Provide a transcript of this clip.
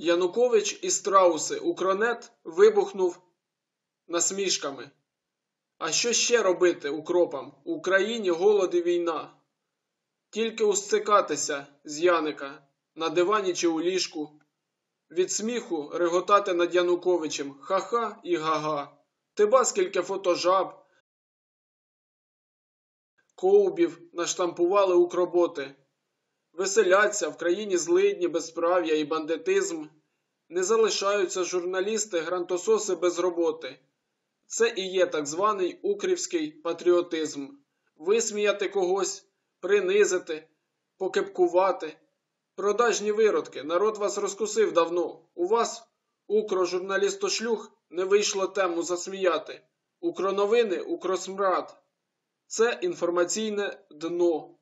Янукович і страуси Укронет вибухнув насмішками. А що ще робити укропам? У Україні голод і війна. Тільки устикатися з Яника на дивані чи у ліжку. Від сміху реготати над Януковичем ха-ха і га-га. Ти скільки фотожаб, ковбів наштампували укроботи. Веселяться в країні злидні, безправ'я і бандитизм. Не залишаються журналісти, грантососи без роботи. Це і є так званий укрівський патріотизм. Висміяти когось, принизити, покепкувати. Продажні виродки, народ вас розкусив давно. У вас, укрожурналістошлюх, не вийшло тему засміяти. Укроновини, укросмрад. Це інформаційне дно.